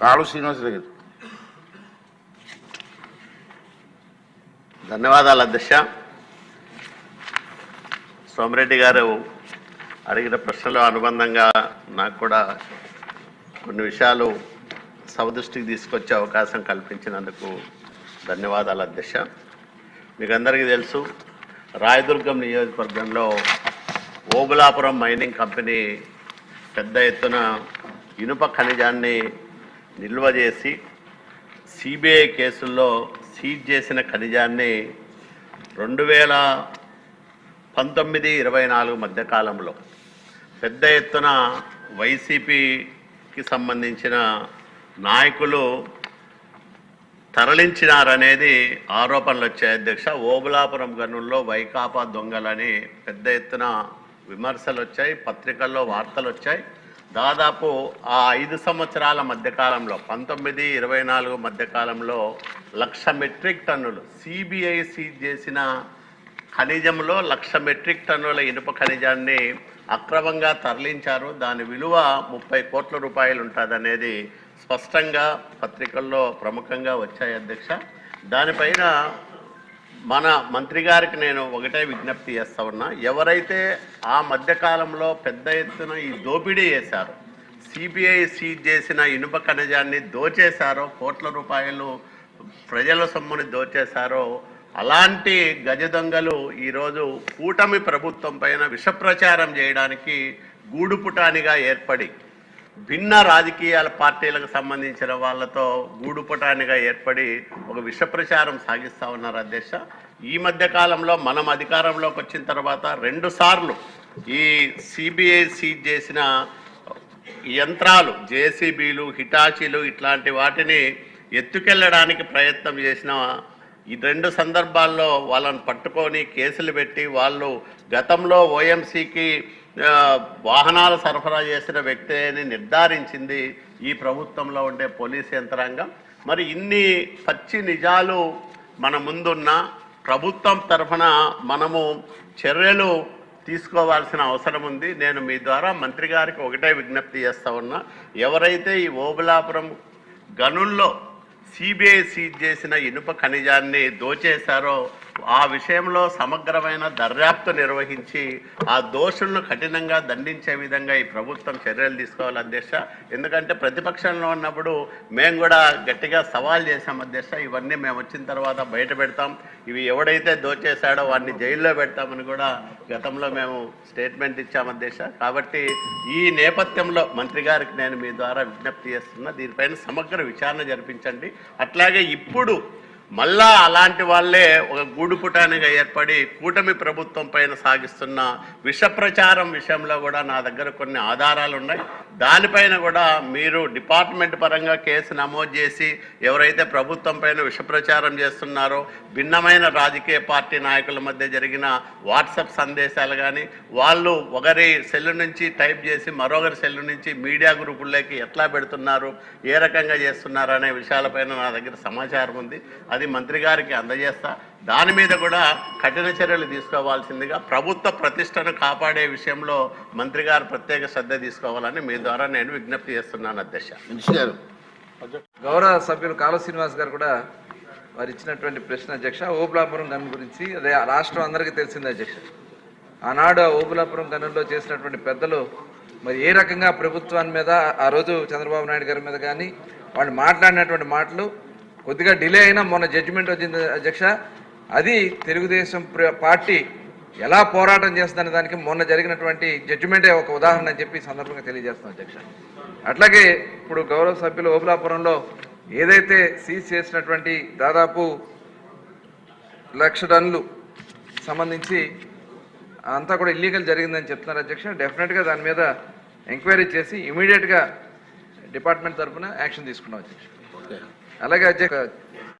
కాళు శ్రీనివాసరావు గారు. ధన్యవాదాలు అధ్యక్ష. సోమిరెడ్డి గారు అడిగిన ప్రశ్నలు అనుబంధంగా నాకు కూడా కొన్ని విషయాలు సవదృష్టికి తీసుకొచ్చే అవకాశం కల్పించినందుకు ధన్యవాదాలు అధ్యక్ష. మీకు అందరికీ తెలుసు రాయదుర్గం నియోజకవర్గంలో ఓబులాపురం మైనింగ్ కంపెనీ పెద్ద ఎత్తున ఇనుప ఖనిజాన్ని నిల్వ చేసి సిబిఐ కేసుల్లో సీజ్ చేసిన ఖనిజాన్ని రెండు వేల పంతొమ్మిది ఇరవై నాలుగు మధ్యకాలంలో పెద్ద ఎత్తున వైసీపీకి సంబంధించిన నాయకులు తరలించినారనేది ఆరోపణలు వచ్చాయి. అధ్యక్ష ఓబులాపురం గనుల్లో వైకాపా దొంగలని పెద్ద ఎత్తున విమర్శలు వచ్చాయి పత్రికల్లో వార్తలు వచ్చాయి. దాదాపు ఆ ఐదు సంవత్సరాల మధ్యకాలంలో పంతొమ్మిది ఇరవై నాలుగు మధ్యకాలంలో లక్ష మెట్రిక్ టన్నులు సిబిఐ సీజ్ చేసిన ఖనిజంలో లక్ష మెట్రిక్ టన్నుల ఇనుప ఖనిజాన్ని అక్రమంగా తరలించారు. దాని విలువ ముప్పై కోట్ల రూపాయలు ఉంటుందనేది స్పష్టంగా పత్రికల్లో ప్రముఖంగా వచ్చాయి అధ్యక్ష. దానిపైన మన మంత్రి గారికి నేను ఒకటే విజ్ఞప్తి చేస్తా ఉన్నా. ఎవరైతే ఆ మధ్యకాలంలో పెద్ద ఎత్తున ఈ దోపిడీ చేశారో సిబిఐ సీజ్ చేసిన ఇనుప ఖనిజాన్ని దోచేశారో కోట్ల రూపాయలు ప్రజల సొమ్ముని దోచేశారో అలాంటి గజ దొంగలు ఈరోజు కూటమి ప్రభుత్వం పైన విషప్రచారం చేయడానికి గూడుపుటానిగా ఏర్పడి భిన్న రాజకీయాల పార్టీలకు సంబంధించిన వాళ్ళతో గూడుపటానిగా ఏర్పడి ఒక విష ప్రచారం సాగిస్తా ఉన్నారు అధ్యక్ష. ఈ మధ్య కాలంలో మనం అధికారంలోకి వచ్చిన తర్వాత రెండు సార్లు ఈ సిబిఐ సీజ్ చేసిన యంత్రాలు జేసీబీలు హిటాచీలు ఇట్లాంటి వాటిని ఎత్తుకెళ్ళడానికి ప్రయత్నం చేసిన ఈ రెండు సందర్భాల్లో వాళ్ళని పట్టుకొని కేసులు పెట్టి వాళ్ళు గతంలో ఓఎంసీకి వాహనాలు సరఫరా చేసిన వ్యక్తి అని నిర్ధారించింది ఈ ప్రభుత్వంలో ఉండే పోలీస్ యంత్రాంగం. మరి ఇన్ని పచ్చి నిజాలు మన ముందున్న ప్రభుత్వం తరఫున మనము చర్యలు తీసుకోవాల్సిన అవసరం ఉంది. నేను మీ ద్వారా మంత్రి గారికి ఒకటే విజ్ఞప్తి చేస్తా ఉన్నా. ఎవరైతే ఈ ఓబులాపురం గనుల్లో సిబిఐ సీజ్ చేసిన ఇనుప ఖనిజాన్ని దోచేశారో ఆ విషయంలో సమగ్రమైన దర్యాప్తు నిర్వహించి ఆ దోషులను కఠినంగా దండించే విధంగా ఈ ప్రభుత్వం చర్యలు తీసుకోవాలి అధ్యక్ష. ఎందుకంటే ప్రతిపక్షంలో ఉన్నప్పుడు మేము కూడా గట్టిగా సవాల్ చేశాం అధ్యక్ష. ఇవన్నీ మేము వచ్చిన తర్వాత బయట పెడతాం. ఇవి ఎవడైతే దోచేశాడో వాడిని జైల్లో పెడతామని కూడా గతంలో మేము స్టేట్మెంట్ ఇచ్చాం అధ్యక్ష. కాబట్టి ఈ నేపథ్యంలో మంత్రి గారికి నేను మీ ద్వారా విజ్ఞప్తి చేస్తున్నా దీనిపైన సమగ్ర విచారణ జరిపించండి. అట్లాగే ఇప్పుడు మళ్ళా అలాంటి వాళ్ళే ఒక గూడుపుటానిగా ఏర్పడి కూటమి ప్రభుత్వం పైన సాగిస్తున్న విష ప్రచారం విషయంలో కూడా నా దగ్గర కొన్ని ఆధారాలు ఉన్నాయి. దానిపైన కూడా మీరు డిపార్ట్మెంట్ పరంగా కేసు నమోదు చేసి ఎవరైతే ప్రభుత్వం పైన విష ప్రచారం చేస్తున్నారో భిన్నమైన రాజకీయ పార్టీ నాయకుల మధ్య జరిగిన వాట్సాప్ సందేశాలు కానీ వాళ్ళు ఒకరి సెల్ నుంచి టైప్ చేసి మరొకరి సెల్ నుంచి మీడియా గ్రూపుల్లోకి ఎట్లా పెడుతున్నారు ఏ రకంగా చేస్తున్నారు అనే విషయాలపైన నా దగ్గర సమాచారం ఉంది. అది మంత్రి గారికి అందజేస్తా. దాని మీద కూడా కఠిన చర్యలు తీసుకోవాల్సిందిగా ప్రభుత్వ ప్రతిష్టను కాపాడే విషయంలో మంత్రి గారు ప్రత్యేక శ్రద్ధ తీసుకోవాలని మీ ద్వారా నేను విజ్ఞప్తి చేస్తున్నాను అధ్యక్ష. గారు. గౌరవ సభ్యులు కాళ శ్రీనివాస్ గారు కూడా వారు ఇచ్చినటువంటి ప్రశ్న అధ్యక్ష. ఓబులాపురం గన్ గురించి అదే ఆ రాష్ట్రం అందరికీ తెలిసింది అధ్యక్ష. ఆనాడు ఆ ఓబులాపురం గనుల్లో చేసినటువంటి పెద్దలు మరి ఏ రకంగా ప్రభుత్వాన్ని మీద ఆ రోజు చంద్రబాబు నాయుడు గారి మీద కానీ వాళ్ళు మాట్లాడినటువంటి మాటలు కొద్దిగా డిలే అయినా మొన్న జడ్జిమెంట్ వచ్చింది అధ్యక్ష. అది తెలుగుదేశం పార్టీ ఎలా పోరాటం చేస్తుందనే దానికి మొన్న జరిగినటువంటి జడ్జిమెంటే ఒక ఉదాహరణ అని చెప్పి సందర్భంగా తెలియజేస్తాం అధ్యక్ష. అట్లాగే ఇప్పుడు గౌరవ సభ్యులు ఓబులాపురంలో ఏదైతే సీజ్ చేసినటువంటి దాదాపు లక్ష టన్నులు సంబంధించి అంతా కూడా ఇల్లీగల్ జరిగిందని చెప్తున్నారు అధ్యక్ష. డెఫినెట్గా దాని మీద ఎంక్వైరీ చేసి ఇమీడియట్గా డిపార్ట్మెంట్ తరఫున యాక్షన్ తీసుకున్నాం అధ్యక్ష. అలాగే అధ్యక్ష